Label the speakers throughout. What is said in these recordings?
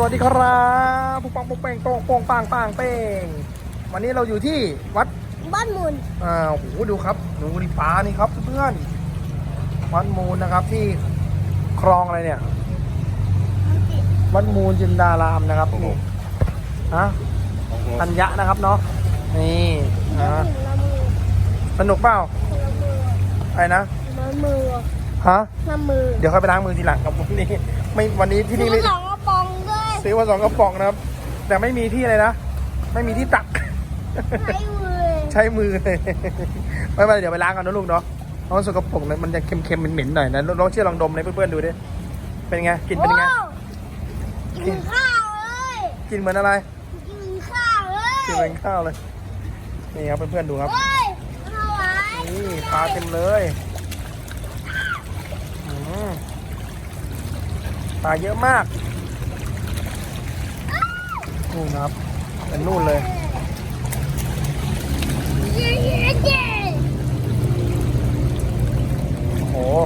Speaker 1: สวัสดีครับปุ๊กปังปุ๊กเป้งโป้งโป้งปังปังเป้งวันนี้เราอยู่ที่วัด
Speaker 2: บ้านหมุน
Speaker 1: อ่าโอ้โหดูครับดูดิปลานี่ครับเพื่อนวัดมูลนะครับที่คลองอะไรเนี่ย วัดมูลจินดารามนะครับนี่ฮะอัญญะนะครับเนาะนี่อ่า
Speaker 2: ละมือ
Speaker 1: สนุกเปล่า
Speaker 2: ละมือ
Speaker 1: อะไรนะ
Speaker 2: ละมือ
Speaker 1: ฮะ
Speaker 2: ละมือ
Speaker 1: เดี๋ยวค่อยไปล้างมือทีหลังครับวันนี้ไม่วันนี้ที่นี่ไม่ ซื้อมาสองกระป๋องนะครับ แต่ไม่มีที่เลยนะ ไม่มีที่ตัก
Speaker 2: ใช้มือ
Speaker 1: ใช้มือเลยไม่เป็นไรเดี๋ยวไปล้างกันนะลูกเนาะเพราะว่าสกปรกเนี่ยมันจะเค็มๆเหม็นๆหน่อยนะลองเชื่อลองดมเลยเพื่อนๆดูดิเป็นไงกลินเป็นไง
Speaker 2: โอ้กินข้าวเลย
Speaker 1: กลินเหมือนอะไร
Speaker 2: กินข้าวเลย
Speaker 1: กลินเหมือนข้าวเลยนี่ครับเพื่อนๆดูครับ
Speaker 2: เฮ้ยเอาไว้
Speaker 1: นี่ปลาเต็มเลยอืมปลาเยอะมาก นู่นครับเป็นนู่นเลยโอ้โห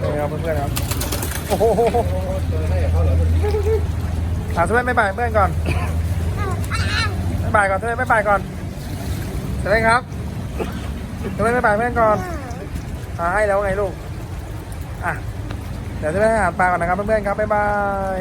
Speaker 1: นี่ครับเพื่อนๆครับโอ้โหถามสเปนไม่บายเพื่อนก่อนไม่บายก่อนสเปนไม่บายก่อนสเปนครับสเปนไม่บายเพื่อนก่อนหาให้แล้วไงลูกอะเดี๋ยวสเปหาหาปลาก่อนนะครับเพื่อนๆครับบ๊ายบาย